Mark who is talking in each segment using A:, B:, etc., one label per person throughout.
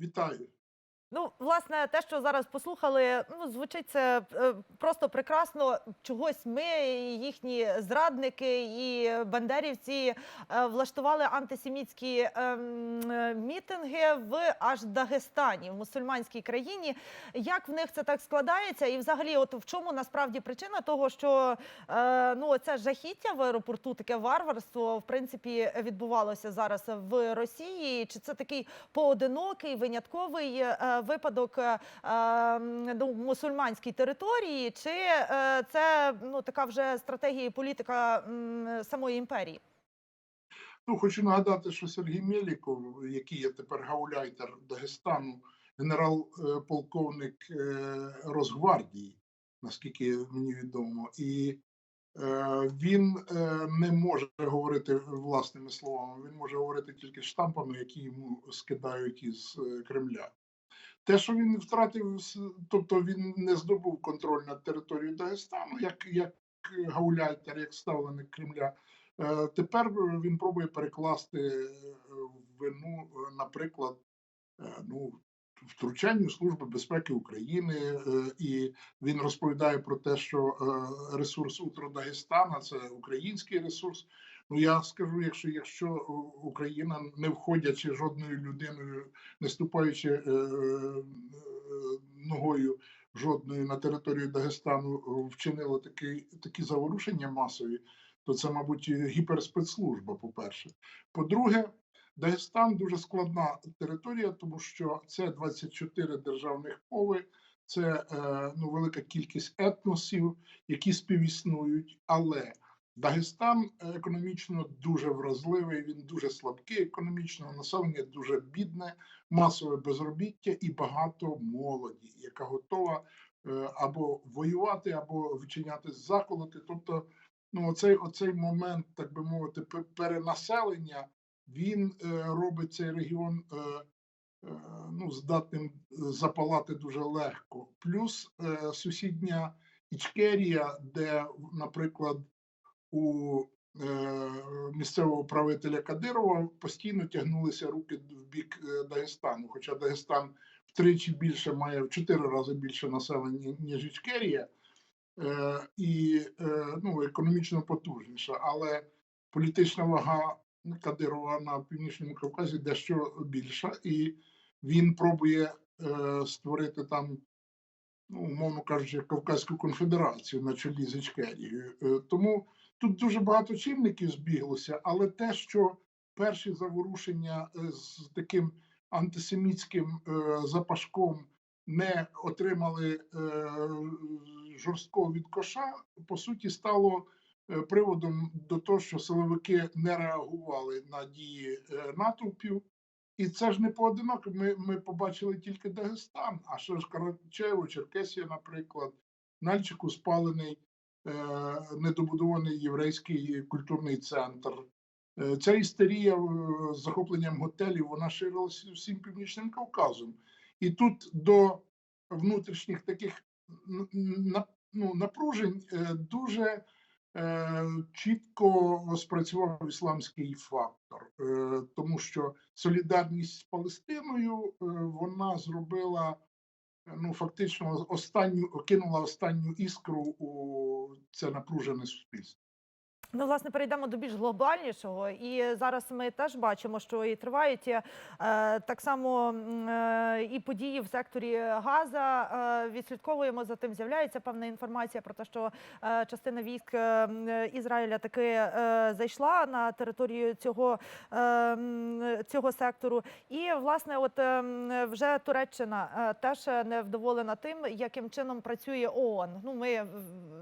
A: Вітаю.
B: Ну, власне, те, що зараз послухали, ну звучить це е, просто прекрасно. Чогось ми, їхні зрадники і бандерівці е, влаштували антисемітські ем, е, мітинги в аж Дагестані, в мусульманській країні. Як в них це так складається? І взагалі, от в чому насправді причина того, що ну це жахіття в аеропорту, таке варварство, в принципі, відбувалося зараз в Росії? Чи це такий поодинокий винятковий випадок е, е, ну, мусульманській території, чи е, це ну така вже стратегія і політика самої імперії?
A: Ну, хочу нагадати, що Сергій Мєліков, який є тепер гауляйтер Дагестану, генерал-полковник Росгвардії, наскільки мені відомо, і він не може говорити власними словами, він може говорити тільки штампами, які йому скидають із Кремля. Те, що він втратив, тобто він не здобув контроль над територією Дагестану, як, як гауляйтер, як ставленик Кремля. Е, Тепер він пробує перекласти е, вину, е, наприклад, ну, втручанню Служби безпеки України, і він розповідає про те, що ресурс Утро Дагестана це український ресурс. Ну я скажу, якщо якщо Україна, не входячи жодною людиною, не ступаючи е, е, ногою жодною на територію Дагестану, е, вчинила такі, такі заворушення масові, то це, мабуть, гіперспецслужба, по-перше. По-друге, Дагестан дуже складна територія, тому що це 24 державних мови, це ну, велика кількість етносів, які співіснують, але Дагестан економічно дуже вразливий, він дуже слабкий економічно, населення дуже бідне, масове безробіття і багато молоді, яка готова е, або воювати, або вчиняти заколоти. Тобто, ну оцей, оцей момент, так би мовити, перенаселення, він е, робить цей регіон е, е, ну, здатним запалати дуже легко. Плюс е, сусідня Ічкерія, де, наприклад, у е, місцевого правителя Кадирова постійно тягнулися руки в бік е, Дагестану. Хоча Дагестан втричі більше має в чотири рази більше населення, ніж Ічкерія, е, і ну, економічно потужніша. Але політична вага Кадирова на північному Кавказі дещо більша, і він пробує створити там ну, умовно кажучи, Кавказьку конфедерацію на чолі з Ічкерією. Тому тут дуже багато чинників збіглося, але те, що перші заворушення е, з таким антисемітським е, запашком не отримали е, жорсткого відкоша, по суті, стало приводом до того, що силовики не реагували на дії натовпів. І це ж не поодинок. Ми, ми побачили тільки Дагестан, а ще ж Карачаєво, Черкесія, наприклад, Нальчику спалений недобудований єврейський культурний центр. Е, ця істерія е, з захопленням готелів вона ширилася всім північним Кавказом. І тут до внутрішніх таких ну, напружень е, дуже е, чітко спрацював ісламський фактор, е, тому що солідарність з Палестиною е, вона зробила е, ну фактично останню кинула останню іскру у це напружене суспільство.
B: Ну, власне, перейдемо до більш глобальнішого. І зараз ми теж бачимо, що і тривають е, так само е, і події в секторі Газа. Е, відслідковуємо за тим. З'являється певна інформація про те, що е, частина військ е, Ізраїля таки е, зайшла на територію цього, е, цього сектору. І власне, от е, вже Туреччина е, теж не вдоволена тим, яким чином працює ООН. Ну, ми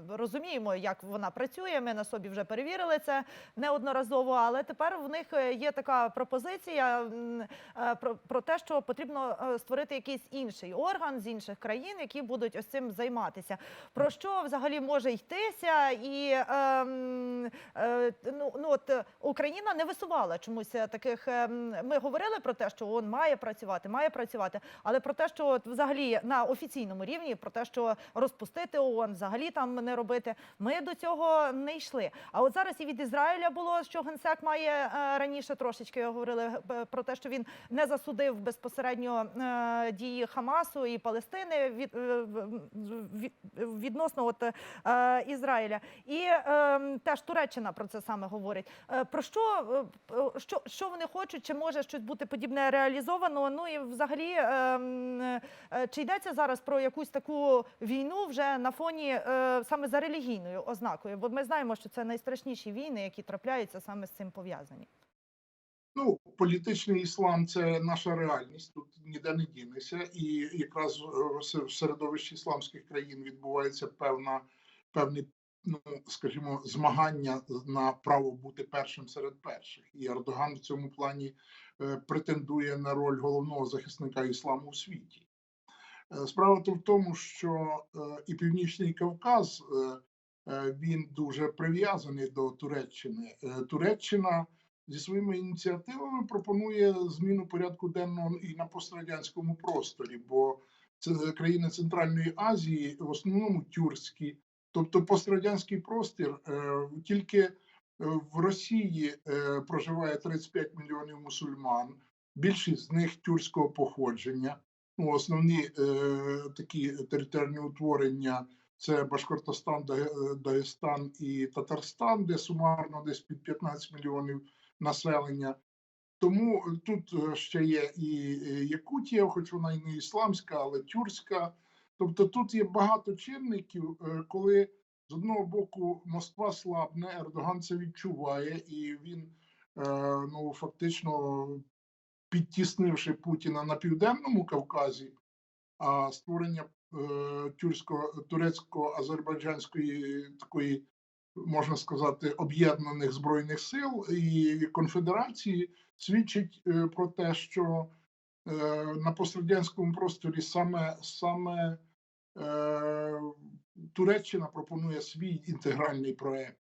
B: розуміємо, як вона працює. Ми на собі вже перевірили це неодноразово. Але тепер в них е, є така пропозиція е, про, про те, що потрібно е, створити. якийсь інший орган з інших країн, які будуть ось цим займатися. Про що взагалі може йтися? І ем, е, ну, ну от е, Україна не висувала чомусь е, таких. Ми говорили про те, що ООН має працювати, має працювати, але про те, що от взагалі на офіційному рівні, про те, що розпустити ООН, взагалі там не робити, ми до цього не йшли. А от зараз і від Ізраїля було, що генсек має е, раніше трошечки говорили е, про те, що він не засудив безпосередньо е, дії Хамасу і Палестини від, від, відносно от Ізраїля. І е, теж Туреччина про це саме говорить. Про що, що, що вони хочуть, чи може щось бути подібне реалізовано? Ну і взагалі, е, м, е, чи йдеться зараз про якусь таку війну вже на фоні саме за релігійною ознакою? Бо ми знаємо, що це найстрашніші війни, які трапляються саме з цим пов'язані.
A: Ну, політичний іслам це наша реальність. Тут ніде не дінешся, і якраз е, в середовищі ісламських країн відбувається певна певні, ну скажімо, змагання на право бути першим серед перших. І Ердоган в цьому плані е, претендує на роль головного захисника ісламу у світі. Е, Справа то в тому, що і Північний Кавказ він дуже прив'язаний до Туреччини. Е, Туреччина зі своїми ініціативами пропонує зміну порядку денного і на пострадянському просторі, бо це країни Центральної Азії в основному тюркські, тобто пострадянський простір е, тільки е, в Росії е, проживає 35 мільйонів мусульман, більшість з них тюркського походження. Ну, основні е, такі територіальні утворення це Башкортостан, Дагестан і Татарстан, де сумарно десь під 15 мільйонів населення. Тому е, тут е, ще є і е, Якутія, хоч вона і не ісламська, але тюркська. Тобто тут є багато чинників, е, коли з одного боку Москва слабне, Ердоган це відчуває, і він е, ну фактично підтіснивши Путіна на південному Кавказі, а створення е, тюрксько турецько-азербайджанської такої можна сказати, об'єднаних збройних сил і конфедерації свідчить е, про те, що е, на пострадянському просторі саме саме Туреччина пропонує свій інтегральний проект.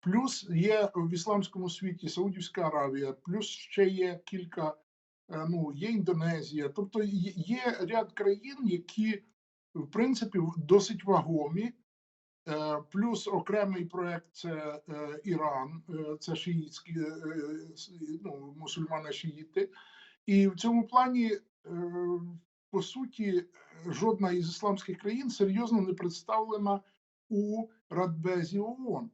A: Плюс є в ісламському світі Саудівська Аравія, плюс ще є кілька, ну є Індонезія. Тобто є ряд країн, які в принципі досить вагомі. Е, Плюс окремий проект це е, Іран, е, це шиїтські с- ну, мусульмани шиїти. І в цьому плані, по суті, жодна із ісламських країн серйозно не представлена у Радбезі ООН.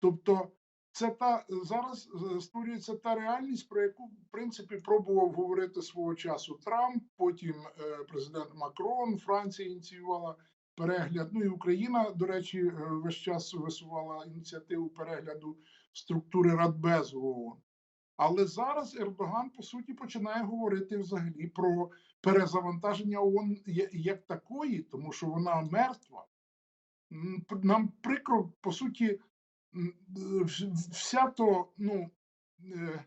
A: Тобто, це та зараз е, створюється та реальність, про яку в принципі пробував говорити свого часу Трамп. Потім е, президент Макрон, Франція ініціювала перегляд. Ну і Україна, до речі, е, весь час висувала ініціативу перегляду структури Радбезу ООН. Але зараз Ердоган по суті починає говорити взагалі про перезавантаження ООН як такої, тому що вона мертва. Нам прикро, по суті, вся то ну, е,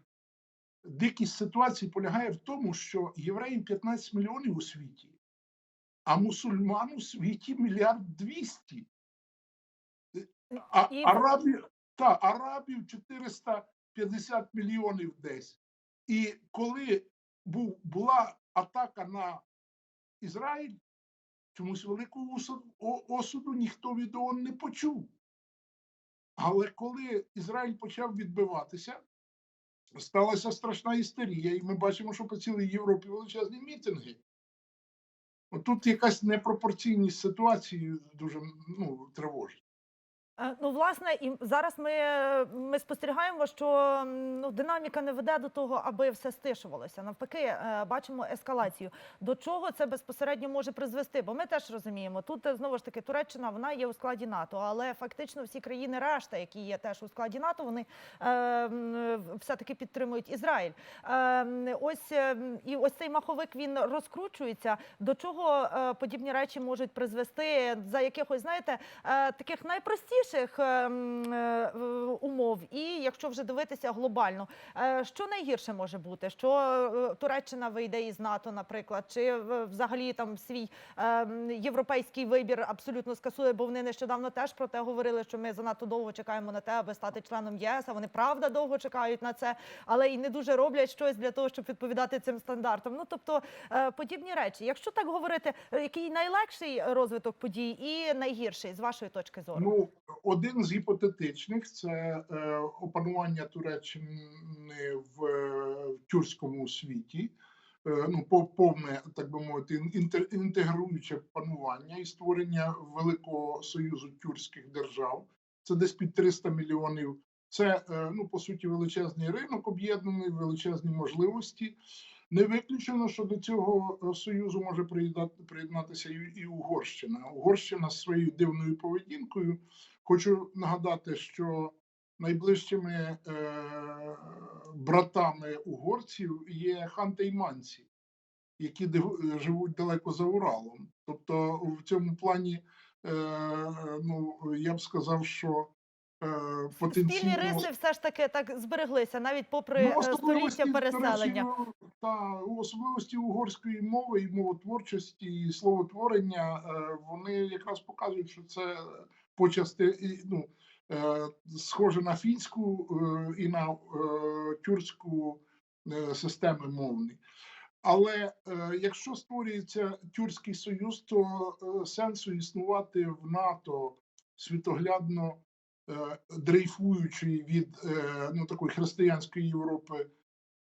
A: дикість ситуації полягає в тому, що євреїв 15 мільйонів у світі, а мусульман у світі мільярд двісті. А арабів, та, арабів 450 мільйонів десь. І коли був, була атака на Ізраїль, чомусь великого осуду ніхто від ООН не почув. Але коли Ізраїль почав відбиватися, сталася страшна істерія, і ми бачимо, що по цілій Європі величезні мітинги. Тут якась непропорційність ситуації дуже ну, тривожить.
B: Ну, власне, і зараз ми, ми спостерігаємо, що ну, динаміка не веде до того, аби все стишувалося. Навпаки, е, бачимо ескалацію. До чого це безпосередньо може призвести? Бо ми теж розуміємо, тут е, знову ж таки Туреччина вона є у складі НАТО, але фактично всі країни решта, які є теж у складі НАТО, вони е, все-таки підтримують Ізраїль. Е, ось е, і ось цей маховик він розкручується. До чого подібні речі можуть призвести за якихось, знаєте, таких найпростіших інших ем, е, умов, і якщо вже дивитися глобально, е, що найгірше може бути? Що е, Туреччина вийде із НАТО, наприклад, чи взагалі там свій ем, європейський вибір абсолютно скасує, бо вони нещодавно теж про те говорили, що ми занадто довго чекаємо на те, аби стати членом ЄС. А вони правда довго чекають на це, але і не дуже роблять щось для того, щоб відповідати цим стандартам. Ну тобто подібні речі. Якщо так говорити, який найлегший розвиток подій і найгірший з вашої точки зору?
A: Ну, один з гіпотетичних це е, опанування Туреччини в, тюркському світі. Е, ну, по- повне, так би мовити, інтегруюче панування і створення великого союзу тюркських держав. Це десь під 300 мільйонів. Це е, ну по суті величезний ринок, об'єднаний, величезні можливості. Не виключено, що до цього союзу може приєднатися і Угорщина. Угорщина з своєю дивною поведінкою. Хочу нагадати, що найближчими е, братами угорців є хантейманці, які див- живуть далеко за Уралом. Тобто, в цьому плані, е, ну я б сказав, що е,
B: Спільні
A: потенційно
B: риси все ж таки так збереглися, навіть попри
A: Ну,
B: е, століття переселення.
A: та особливості угорської мови і мовотворчості і словотворення е, вони якраз показують, що це почасти і, ну, е, схоже на фінську е, і на е, тюркську системи мовні. Але якщо створюється тюркський союз, то сенсу існувати в НАТО світоглядно дрейфуючої від ну такої християнської Європи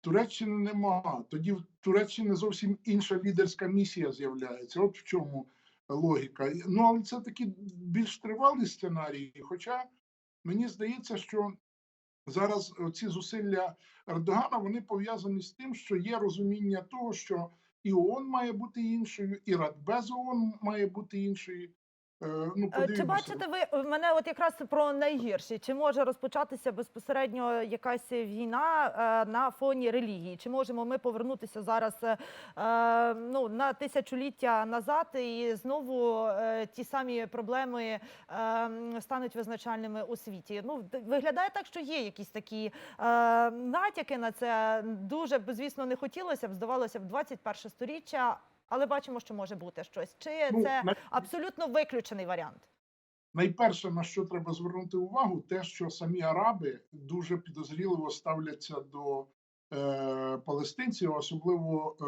A: Туреччини нема. Тоді в Туреччині зовсім інша лідерська місія з'являється. От в чому логіка. Ну але це такі більш тривалі сценарії. Хоча мені здається, що зараз ці зусилля Ердогана вони пов'язані з тим, що є розуміння того, що і ООН має бути іншою, і Радбез ООН має бути іншою. Е, Ну,
B: Е, Чи бачите ви мене от якраз про найгірші? Чи може розпочатися безпосередньо якась війна е, на фоні релігії? Чи можемо ми повернутися зараз е, е, ну, на тисячоліття назад і знову е, ті самі проблеми е, стануть визначальними у світі? Ну виглядає так, що є якісь такі е, натяки на це. Дуже звісно, не хотілося б, здавалося б, 21 сторіччя, але бачимо, що може бути щось. Чи
A: Ну,
B: це
A: на-
B: абсолютно виключений варіант?
A: Найперше, на що треба звернути увагу, те, що самі араби дуже підозріливо ставляться до е, палестинців, особливо е,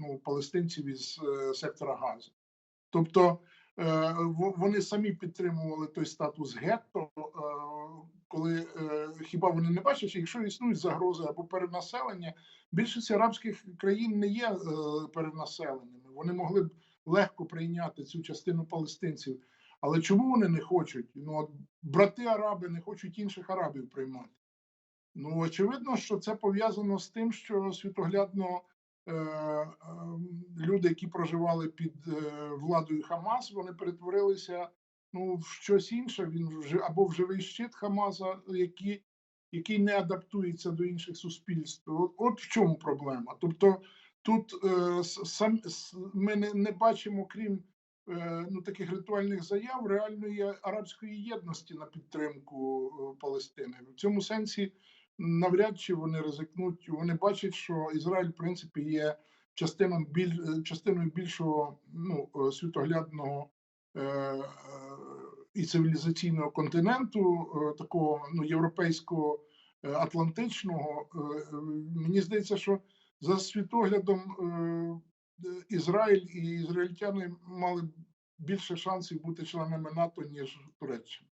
A: ну, палестинців із е, сектора Гази. Тобто е, вони самі підтримували той статус гетто, е, коли е, хіба вони не бачать, що якщо існують загрози або перенаселення, більшість арабських країн не є е, перенаселеними. Вони могли б легко прийняти цю частину палестинців. Але чому вони не хочуть? Ну, от брати араби не хочуть інших арабів приймати. Ну, очевидно, що це пов'язано з тим, що світоглядно е, е, люди, які проживали під е, владою Хамас, вони перетворилися ну, в щось інше. Він вже або в живий щит Хамаса, який, який не адаптується до інших суспільств. От, от в чому проблема. Тобто тут е, сам, ми не, не бачимо, крім е, ну, таких ритуальних заяв реальної арабської єдності на підтримку е, Палестини. В цьому сенсі навряд чи вони ризикнуть. Вони бачать, що Ізраїль, в принципі, є частиною біль, е, частиною більшого ну, е, світоглядного е, і цивілізаційного континенту, такого ну, європейського атлантичного. Мені здається, що за світоглядом е, е, Ізраїль і ізраїльтяни мали більше шансів бути членами НАТО, ніж Туреччина.